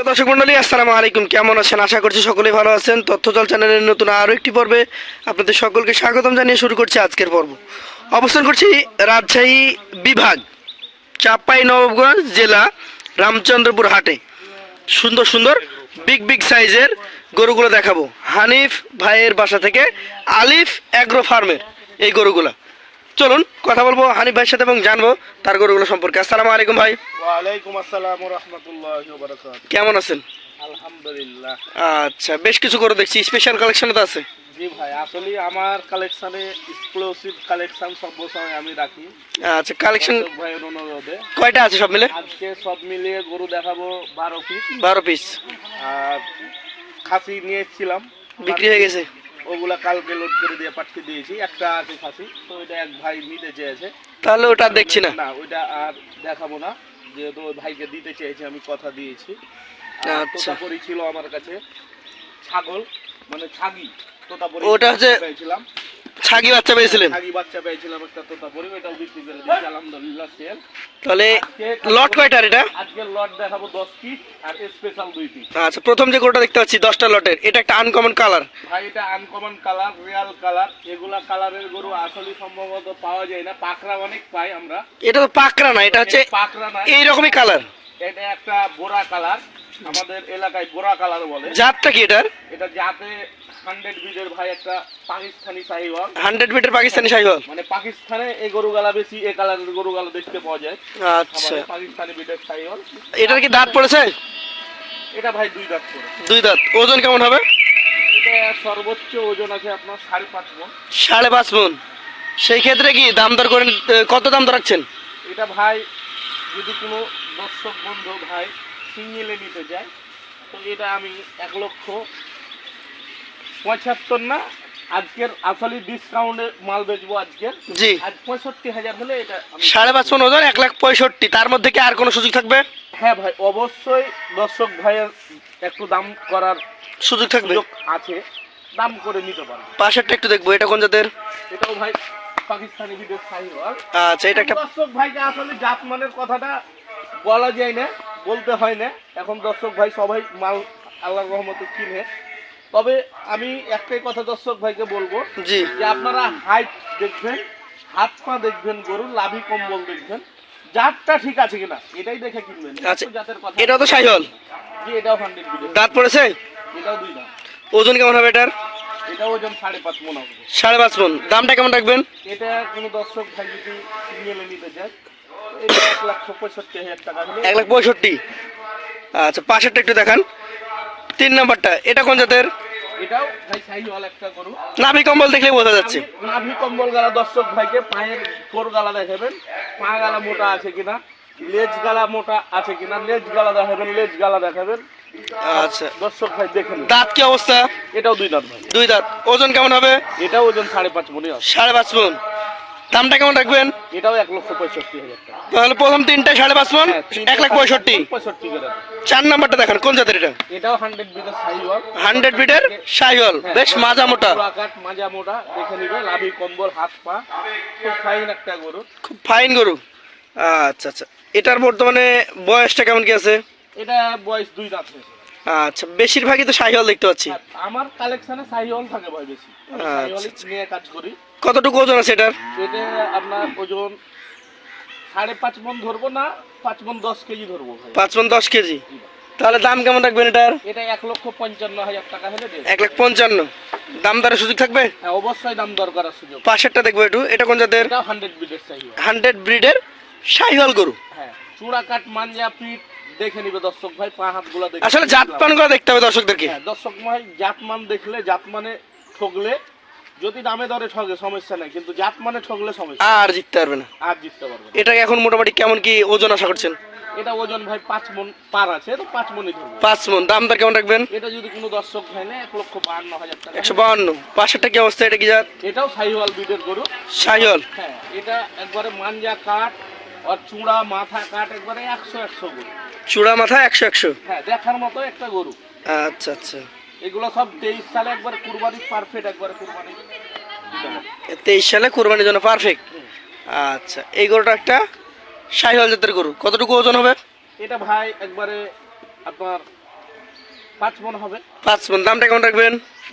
প্রিয় দর্শক মন্ডলী, আসসালামু আলাইকুম। কেমন আছেন? আশা করছি সকলেই ভালো আছেন। তথ্যজল চ্যানেলের নতুন আরও একটি পর্বে আপনাদের সকলকে স্বাগতম জানিয়ে শুরু করছি আজকের পর্ব। অবস্থান করছি রাজশাহী বিভাগ, চাপাই নবাবগঞ্জ জেলা, রামচন্দ্রপুর হাটে। সুন্দর সুন্দর, বিগ বিগ সাইজের গরুগুলো দেখাবো। হানিফ ভাইয়ের বাসা থেকে আলিফ অ্যাগ্রো ফার্মের এই গরুগুলো। চলুন কথা বলব হানিফ ভাইয়ের সাথে এবং জানব তার গরুগুলো সম্পর্কে। আসসালামু আলাইকুম ভাই। ওয়ালাইকুম আসসালাম রহমতুল্লাহ বারাকাত কেমন আছেন? আলহামদুলিল্লাহ। আচ্ছা বেশ কিছু করে দেখছি স্পেশাল কালেকশনে তো আছে। জি ভাই আসলে আমার কালেকশনে এক্সক্লুসিভ কালেকশন সব সময় আমি রাখি। আচ্ছা কালেকশন ভাইয়ের অনুরোধে। কয়টা আছে সব মিলে? আজকে সব মিলিয়ে গরু দেখাবো বারো পিস বারো পিস আর খাসি নিয়েছিলাম। বিক্রি হয়ে গেছে? ওগুলা কালকে লোড করে দিয়ে পাঠিয়ে দিয়েছি। একটা আছে ফাঁসি তো ওইটা এক ভাই নিতে চেয়েছে। তাহলে ওটা দেখছি না। না ওইটা আর দেখাবো না। যেহেতু ওই ভাইকে দিতে চেয়েছে আমি কথা দিয়েছি। আচ্ছা। তোতাপুরি ছিল আমার কাছে ছাগল মানে ছাগি। তোতাপুরি ওটা হচ্ছে- ছাগি বাচ্চা পেয়েছিলেন। ছাগি বাচ্চা পেয়েছিলাম একটা তোতাপুরি ওইটাও বিক্রি করে দিয়েছি আলহামদুলিল্লাহ সেল তাহলে লট কয়টার এটা? আজকে লট দেখাবো পিস আর স্পেশাল দুই পিস আচ্ছা প্রথম যে গরুটা দেখতে পাচ্ছি দশটা লটের এটা একটা আনকমন কালার ভাই এটা আনকমন কালার রিয়াল কালার এগুলা কালারের গরু আসলে সম্ভবত পাওয়া যায় না। পাকড়া অনেক পাই আমরা। এটা তো পাকড়া না এটা হচ্ছে পাকড়া না। এইরকমই কালার এটা একটা বোরা কালার আমাদের এলাকায় বোরা কালার বলে। জাতটা কি এটার? এটা যাতে হান্ড্রেড ভাই একটা পাকিস্তানি সাহিওয়াল হান্ড্রেড পাকিস্তানি মানে পাকিস্তানে এই গরুগালা বেশি এ কালারের দেখতে পাওয়া যায়। আচ্ছা। পাকিস্তানি সাহিওয়াল এটার কি দাঁত পড়েছে? এটা ভাই দুই দাঁত দুই দাঁত। ওজন কেমন হবে? এটা সর্বোচ্চ ওজন আছে আপনার সাড়ে পাঁচ মন। সাড়ে পাঁচ মন। সেই ক্ষেত্রে কি দাম দর করে কত দাম দর রাখছেন? এটা ভাই যদি কোনো দর্শক বন্ধু ভাই সিঙ্গেলে নিতে চায় তো এটা আমি এক লক্ষ পঁচাত্তর না? আজকের আসলে ডিসকাউন্টে মাল বেচবো আজকের। জি। আজ পঁয়ষট্টি হাজার হলে এটা সাড়ে পাঁচ মন ওজন এক লাখ পঁয়ষট্টি। তার মধ্যে কি আর কোনো সুযোগ থাকবে? হ্যাঁ ভাই অবশ্যই দর্শক ভাইয়ের একটু দাম করার সুযোগ থাকবে। আছে। দাম করে নিতে পারবে। পাশেরটা একটু দেখব এটা কোন জাতের? এটাও ভাই পাকিস্তানি বিদেশ সাহিওয়াল আচ্ছা এটা একটা দর্শক ভাইকে আসলে জাতমানের কথাটা বলা যায় না বলতে হয় না। এখন দর্শক ভাই সবাই মাল আল্লাহর রহমতে কিনে। তবে আমি একটাই কথা দর্শক ভাইকে বলব যে আপনারা হাইট দেখবেন হাত পা দেখবেন গরুর লাভি কম্বল দেখবেন জাতটা ঠিক আছে কিনা এটাই দেখে কিনবেন। আচ্ছা, একটু জাতের কথা এটাও তো সাইহল জি এটাও হান্ড্রেড দাঁত পড়েছে? এটাও দুই দাম ওজন কেমন হবে এটার? এটাও ওজন সাড়ে পাঁচ মন হবে। সাড়ে পাঁচ মন। দামটা কেমন রাখবেন? এটা কোনো দর্শক ভাই যদি সিঙ্গেলে নিতে চায় এটা এক লাখ পঁয়ষট্টি হাজার টাকা এক লাখ পঁয়ষট্টি। আচ্ছা পাশেরটা একটু দেখান। তিন নাম্বারটা এটা কোন জাতের? এটাও ভাই সাইওয়াল একটা গরু। নাভি কম্বল দেখলেই বোঝা যাচ্ছে। নাভি কম্বল গালা দর্শক ভাইকে পায়ের কোর গালা দেখাবেন। পা গালা মোটা আছে কিনা লেজ গালা মোটা আছে কিনা লেজ গালা দেখাবেন লেজ গালা দেখাবেন। আচ্ছা। দর্শক ভাই দেখেন দাঁত কি অবস্থা? এটাও দুই দাঁত ভাই। দুই দাঁত। ওজন কেমন হবে? এটাও ওজন সাড়ে পাঁচ মনে আছে সাড়ে পাঁচ মন দামটা কেমন রাখবেন? এটাও এক লক্ষ পঁয়ষট্টি তাহলে প্রথম তিনটা সাড়ে পাঁচ মন হ্যাঁ, এক লাখ পঁয়ষট্টি। চার নাম্বারটা দেখান কোন জাতের এটা? এটাও হান্ড্রেড বিদেশ সাইওয়াল হান্ড্রেড বিটের সাইহল বেশ মাজা মোটা। মাজা মোটা দেখে নিবে লাভি কম্বল হাত পা খুব ফাইন একটা গরু। খুব ফাইন গরু। আচ্ছা আচ্ছা। এটার বর্তমানে বয়সটা কেমন কি আছে? এটা বয়স দুই দাঁত হয়েছে। আচ্ছা বেশিরভাগই তো সাইহল দেখতে পাচ্ছি। আমার কালেকশনে সাইওয়াল থাকে ভাই বেশি। আচ্ছা, সাইওয়ালই নিয়ে কাজ করি। কতটুকু ওজন আছে এটার? এটা আপনার ওজন সাড়ে পাঁচ মন ধরবো না পাঁচ মন দশ কেজি ধরবো পাঁচ মন দশ কেজি। তাহলে দাম কেমন রাখবেন এটার? এটা এক লক্ষ পঞ্চান্ন হাজার টাকা হলে এক লাখ পঞ্চান্ন। দাম দরের সুযোগ থাকবে? হ্যাঁ অবশ্যই দাম দর করার সুযোগ। পাশেরটা দেখব একটু। এটা কোন জাতের? হান্ড্রেড বিডের সাইওয়াল হান্ড্রেড ব্রিডের সাইহল গরু। হ্যাঁ চূড়া কাট মাঞ্জা পিঠ দেখে নিবে দর্শক ভাই পা হাতগুলা আসলে জাত পান করে দেখতে হবে দর্শকদেরকে। হ্যাঁ দর্শক ভাই জাতমান দেখলে জাতমানে ঠকলে যদি দামে দরে ঠকে সমস্যা নাই কিন্তু জাতমানে ঠকলে সমস্যা। আর জিততে পারবে না। আর জিততে পারবে না। এটা এখন মোটামুটি কেমন কি ওজন আশা করছেন? এটা ওজন ভাই পাঁচ মন পার আছে তো পাঁচ মনই ধরবো। পাঁচ মন দাম দর কেমন রাখবেন? এটা যদি কোনো দর্শক ভাই নেয় এক লক্ষ বাহান্ন হাজার টাকা। একশো বাউন্ন পাশেরটা কি অবস্থা? এটা কি জাত? এটাও সাইওয়াল বিডের গরু। সাইহল হ্যাঁ এটা একবারে মাঞ্জা কাঠ আর চূড়া মাথা কাঠ একবারে একশো একশো গরু। চূড়া মাথা একশো একশো। হ্যাঁ দেখার মতো একটা গরু। আচ্ছা আচ্ছা। এগুলো সব তেইশ সালে একবার কুরবানি পারফেক্ট একবারে কুরবানি। তেইশ সালে কোরবানির জন্য পারফেক্ট আচ্ছা এই গরুটা একটা সাইহল জাতের গরু। কতটুকু ওজন হবে? এটা ভাই একবারে আপনার পাঁচ মন হবে। পাঁচ মন। দামটা কেমন রাখবেন?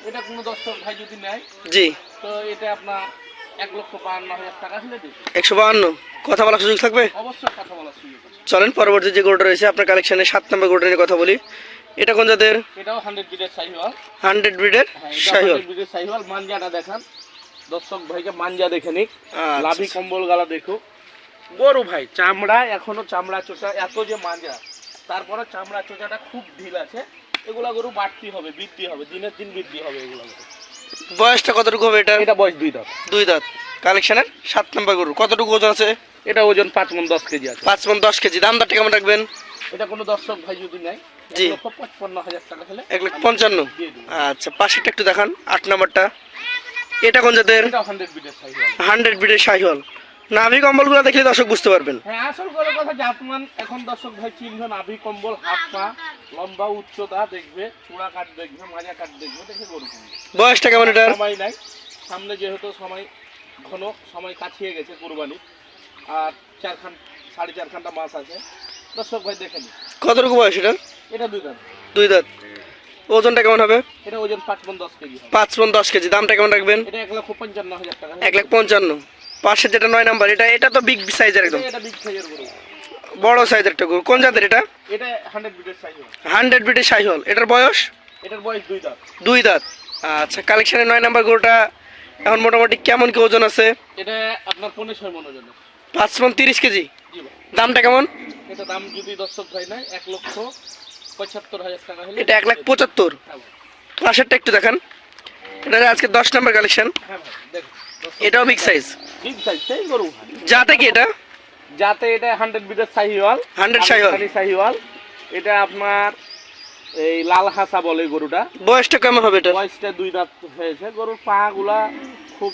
এটা কোনো দর্শক ভাই যদি নেয় জি। তো এটা আপনার এক লক্ষ বাহান্ন হাজার টাকা একশো বাহান্ন। কথা বলার সুযোগ থাকবে? অবশ্যই কথা বলার সুযোগ চলেন পরবর্তী যে গরুটা রয়েছে আপনার কালেকশনে সাত নম্বর গরুটা নিয়ে কথা বলি। এটা কোন জাতের? এটাও হান্ড্রেড বিডের সাইহল হান্ড্রেড ব্রিডের এটা শাহিওয়াল হান্ড্রেড বিডের সাইহল মাঞ্জাটা দেখান। দর্শক ভাইকে মাঞ্জা দেখে নিক। আচ্ছা, লাভি। কম্বল গালা দেখো গরু ভাই চামড়া এখনও চামড়া চোচা এত যে মাজা তারপরে চামড়া চোচাটা খুব ঢিল আছে। এগুলা গরু বাড়তি হবে বৃদ্ধি হবে দিনের দিন বৃদ্ধি হবে এগুলা বয়সটা কতটুকু হবে এটা? এটা বয়স দুই দাঁত। দুই দাঁত। কালেকশনের সাত নম্বর গরু। কতটুকু ওজন আছে? এটা ওজন পাঁচ মন দশ কেজি আছে। পাঁচ মন দশ কেজি। দাম দরটা কেমন রাখবেন? এটা কোনো দর্শক ভাই যদি নেয় জি। এক লাখ পঞ্চান্ন। আচ্ছা পাশেরটা একটু দেখান আট নম্বরটা। এটা কোন জাতের? এটা হান্ড্রেড বিডের শাহিওয়াল নাভি কম্বলগুলো দেখলে দর্শক বুঝতে পারবেন। হ্যাঁ আসল করে কথা জাতমান এখন দর্শক ভাই চিনবে নাভি কম্বল হাত পা লম্বা উচ্চতা দেখবে চূড়া কাঠ দেখবে মাজা কাঠ দেখবে দেখে গরু বয়সটা কেমন এটার? সময় নাই। সামনে যেহেতু সময় ঘন সময় কাছিয়ে গেছে কুরবানি। আর চারখান সাড়ে চার ঘণ্টা মাস আছে। দর্শক ভাই দেখে কতটুকু বয়স এটার? এটা দুই দাঁত। ওজনটা কেমন হবে? এটা ওজন পাঁচ মন দশ কেজি পাঁচ দশ কেজি। দামটা কেমন রাখবেন? এটা এক লক্ষ পঞ্চান্ন হাজার টাকা। এক লাখ পঞ্চান্ন। পাশের যেটা নয় নাম্বার এটা এটা তো বিগ সাইজের একদম। এটা বিগ সাইজের গরু। বড় সাইজের একটা গরু। কোন জাতের এটা? এটা হান্ড্রেড বিটের সাইজ শাহিওয়াল এটার বয়স? এটার বয়স দুই দাম দুই দাঁত। আচ্ছা কালেকশনের নয় নাম্বার গরুটা এখন মোটামুটি কেমন কি ওজন আছে? এটা আপনার পনেরো ছয় মন ওজন পাঁচ মন তিরিশ কেজি। দামটা কেমন? এটা দাম যদি দর্শক ভাই নেয় এক লক্ষ পঁচাত্তর হাজার টাকা হলে এটা এক লাখ পঁচাত্তর। হ্যাঁ পাশেরটা একটু দেখান। এটা আজকে দশ নাম্বার কালেকশন হ্যাঁ এটাও বিগ সাইজ বিগ সাইজ সেই গরু যাতে কি এটা? যাতে এটা হান্ড্রেড বিটের সাহিওয়াল 100 শাহিওয়াল। সাহিওয়াল এটা আপনার এই লাল হাসা বলে গরুটা। বয়সটা কেমন হবে এটা? বয়সটা দুই দাঁত হয়েছে। গরুর পা গুলা খুব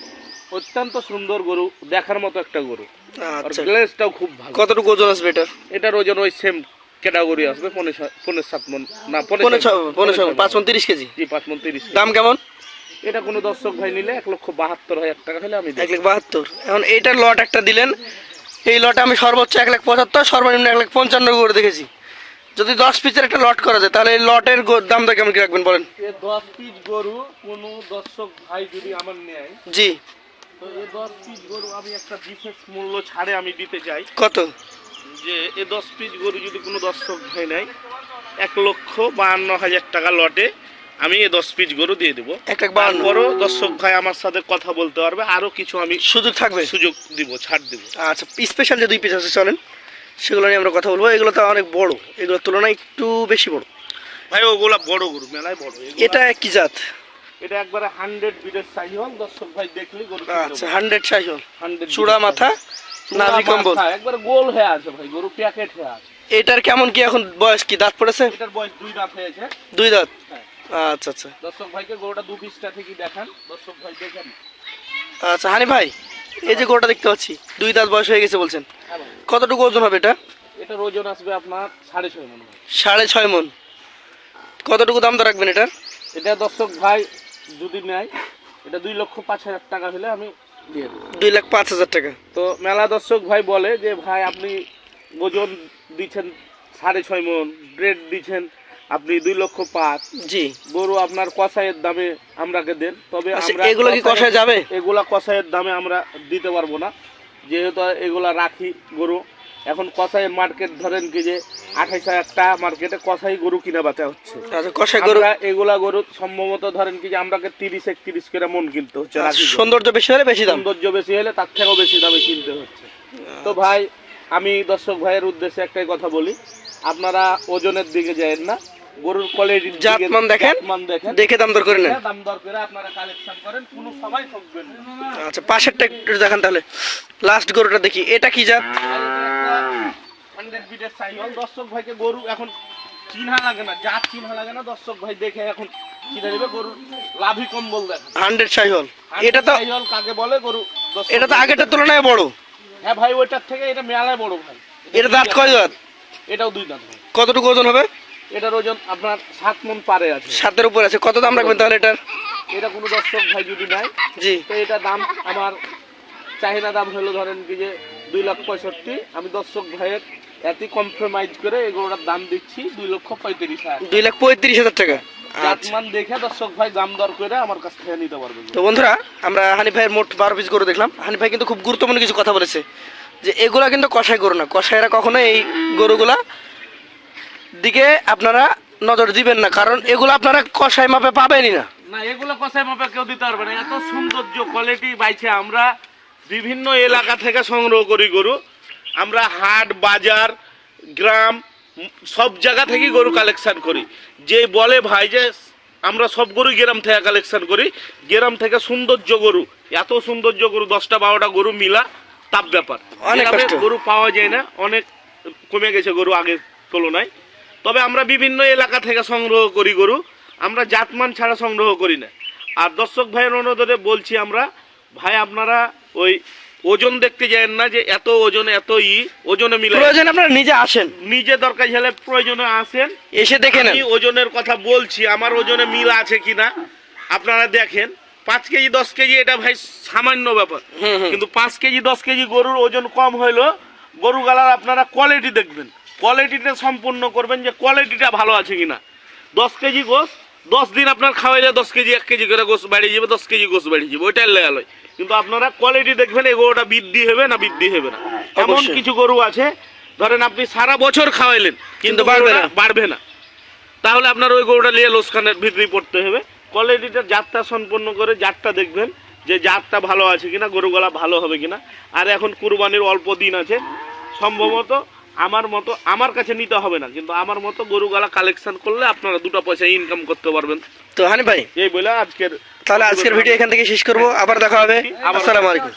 অত্যন্ত সুন্দর গরু দেখার মতো একটা গরু। আর আচ্ছা খুব ভালো। কতটুকু ওজন আসবে এটা? এটার ওজন ওই সেম ক্যাটাগরি আসবে পনেরো পনেরো সাত মন না পনেরো পনেরো পাঁচ মন তিরিশ কেজি? জি পাঁচ মন তিরিশ দাম কেমন? এটা কোনো দর্শক ভাই নিলে এক লক্ষ বাহাত্তর হাজার টাকা হলে আমি এক। লাখ বাহাত্তর। এখন এইটার লট একটা দিলেন। এই লটে আমি সর্বোচ্চ এক লাখ পঁচাত্তর সর্বনিম্ন এক লাখ পঞ্চান্ন করে দেখেছি। যদি দশ পিসের একটা লট করা যায় তাহলে এই লটের গো- দামটা কেমন কি রাখবেন বলেন? দশ পিস গরু কোনো দর্শক ভাই যদি আমার নেয় জি। তো এই দশ পিস গরু আমি একটা বিশেষ মূল্য ছাড়ে আমি দিতে চাই। কত? যে এ দশ পিস গরু যদি কোনো দর্শক ভাই নেয় এক লক্ষ বাহান্ন হাজার টাকা লটে আমি এ দশ পিস গরু দিয়ে দেবো। এক বাহান্ন। তারপরও দর্শক ভাই আমার সাথে কথা বলতে পারবে আরও কিছু আমি সুযোগ থাকবে? সুযোগ দিব ছাড় দিব। আচ্ছা স্পেশাল যে দুই পিস আছে চলেন। সেগুলো নিয়ে আমরা কথা বলব। এগুলো তো অনেক বড়। এগুলোর তুলনায় একটু বেশি বড়। ভাই ওগুলো বড় গরু মেলায় বড়। এটা কি জাত? এটা একবারে হান্ড্রেড বিডের সাইজ হল। দর্শক ভাই দেখলি গরু আচ্ছা হান্ড্রেড সাইজল হান্ড্রেড চূড়া মাথা নাভি কম্বল একবারে গোল হয়ে আছে ভাই গরু প্যাকেট হয়ে আছে। এটার কেমন কি এখন বয়স কি? দাঁত পড়েছে? এটার বয়স দুই দাঁত হয়েছে। দুই দাঁত? হ্যাঁ। আচ্ছা আচ্ছা। দর্শক ভাইকে গরুটা দু পিসটা থেকে দেখান। দর্শক ভাই দেখেন আচ্ছা হানি ভাই এই যে গরুটা দেখতে পাচ্ছি দুই দাঁত বয়স হয়ে গেছে বলছেন। হ্যাঁ কতটুকু ওজন হবে এটা? এটার ওজন আসবে আপনার সাড়ে ছয় মন সাড়ে ছয় মন। কতটুকু দাম তো রাখবেন এটার? এটা দর্শক ভাই যদি নেয় এটা দুই লক্ষ পাঁচ হাজার টাকা হলে আমি দুই লাখ পাঁচ হাজার টাকা। তো মেলা দর্শক ভাই বলে যে ভাই আপনি ওজন দিচ্ছেন সাড়ে ছয় মন ব্রেড দিচ্ছেন আপনি দুই লক্ষ পাঁচ। জি। গরু আপনার কষাইয়ের দামে আমরাকে দেন। তবে আচ্ছা আমরা এগুলো কি কষায় যাবে? এগুলা কষাইয়ের দামে আমরা দিতে পারব না। যেহেতু এগুলা রাখি গরু এখন কষাইয়ের মার্কেট ধরেন কি যে আঠাইশ হাজার টাকা মার্কেটে কষাই গরু কিনা বেচা হচ্ছে। আচ্ছা এগুলা গরু সম্ভবত ধরেন কি যে আমরাকে তিরিশ একত্রিশ করে মন কিনতে হচ্ছে আচ্ছা। সৌন্দর্য বেশি হলে বেশি দাম। সৌন্দর্য বেশি হলে তার থেকেও বেশি দামে কিনতে হচ্ছে। তো ভাই আমি দর্শক ভাইয়ের উদ্দেশ্যে একটাই কথা বলি আপনারা ওজনের দিকে যায়েন না গরুর কোয়ালিটির জাতমান দেখেন, মান দেখেন। দেখে দাম দর করে নেন। দাম দর করে আপনারা কালেকশন করেন কোনো সময় ঠকবেন আচ্ছা পাশেরটা একটু দেখান তাহলে। লাস্ট গরুটা দেখি এটা কি জাত? হান্ড্রেড বিটের সাইকেল দর্শক ভাইকে গরু এখন লাগে না লাগে না দর্শক ভাই দেখে এখন চিনে নেবে গরুর লাভি কম্বল দেখেন হান্ড্রেড সাইহল। এটা তো সাইকেল কাকে বলে গরু? এটা তো তুলনায় বড়। হ্যাঁ ভাই ওইটার থেকে এটা মেলায় বড় ভাই। এটা দাঁত কয় দাঁত? এটাও দুই দাঁত ভাই। কতটুকু ওজন হবে? এটার ওজন আপনার সাত মন পারে আছে। সাতের উপর আছে। কত দাম রাখবেন তাহলে এটার? এটা কোনো দর্শক ভাই যদি নেয় জি। তো এটা দাম আমার চাহিদা দাম হলো ধরেন কি যে দুই লাখ পঁয়ষট্টি আমি দর্শক ভাইয়ের এতে কম্প্রোমাইজ করে এই গরুটার দাম দিচ্ছি দুই লক্ষ পঁয়ত্রিশ হাজার দুই লাখ পঁয়ত্রিশ হাজার টাকা? জাতমান দেখে দর্শক ভাই দাম দর করে আমার কাছ থেকে নিতে পারবে। তো বন্ধুরা আমরা ভাইয়ের মোট বারো পিস গরু দেখলাম। ভাই কিন্তু খুব গুরুত্বপূর্ণ কিছু কথা বলেছে যে এগুলা কিন্তু কষাই গরু না। কষাইরা কখনো এই গরুগুলা দিকে আপনারা নজর দিবেন না কারণ এগুলো আপনারা কষাই মাপে পাবেনই না। না এগুলো কষাই মাপে কেউ দিতে পারবে না। এত সৌন্দর্য কোয়ালিটি পাইছে আমরা। বিভিন্ন এলাকা থেকে সংগ্রহ করি গরু। আমরা হাট বাজার গ্রাম সব জায়গা থেকেই গরু কালেকশন করি। যে বলে ভাই যে আমরা সব গরু গ্রাম থেকে কালেকশন করি গ্রাম থেকে সৌন্দর্য গরু এত সৌন্দর্য গরু দশটা বারোটা গরু মিলা তাপ ব্যাপার। গরু পাওয়া যায় না অনেক কমে গেছে গরু আগের তুলনায়। তবে আমরা বিভিন্ন এলাকা থেকে সংগ্রহ করি গরু আমরা জাতমান ছাড়া সংগ্রহ করি না। আর দর্শক ভাইয়ের অনুরোধে বলছি আমরা ভাই আপনারা ওই ওজন দেখতে যায় না যে এত ওজন এত ই ওজনে মিলে প্রয়োজন আপনারা নিজে আসেন। নিজে দরকার হলে প্রয়োজনে আসেন। এসে দেখে নেন। আমি ওজনের কথা বলছি আমার ওজনে মিল আছে কিনা আপনারা দেখেন। পাঁচ কেজি দশ কেজি এটা ভাই সামান্য ব্যাপার। কিন্তু পাঁচ কেজি দশ কেজি গরুর ওজন কম হইল গরু গালার আপনারা কোয়ালিটি দেখবেন। কোয়ালিটিটা সম্পূর্ণ করবেন যে কোয়ালিটিটা ভালো আছে কিনা। দশ কেজি গোস দশ দিন আপনার খাওয়াইলে দশ কেজি এক কেজি করে গোস বাড়িয়ে যাবে দশ কেজি গোস বাড়িয়ে যাবে ওইটাই লেয়াল হয় কিন্তু আপনারা কোয়ালিটি দেখবেন এই গরুটা বৃদ্ধি হবে না বৃদ্ধি হবে না। এমন কিছু গরু আছে ধরেন আপনি সারা বছর খাওয়াইলেন কিন্তু বাড়বে না। বাড়বে না। তাহলে আপনার ওই গরুটা নিয়ে লোসখানের ভিতরেই পড়তে হবে। কোয়ালিটিটা জাতটা সম্পন্ন করে জাতটা দেখবেন যে জাতটা ভালো আছে কিনা গরুগুলা ভালো হবে কিনা। আর এখন কুরবানির অল্প দিন আছে। সম্ভবত আমার মতো আমার কাছে নিতে হবে না কিন্তু আমার মতো গরু গলা কালেকশন করলে আপনারা দুটো পয়সা ইনকাম করতে পারবেন। তো হানি ভাই এই বলে আজকের তাহলে আজকের ভিডিও এখান থেকে শেষ করব আবার দেখা হবে। আসসালামু আলাইকুম।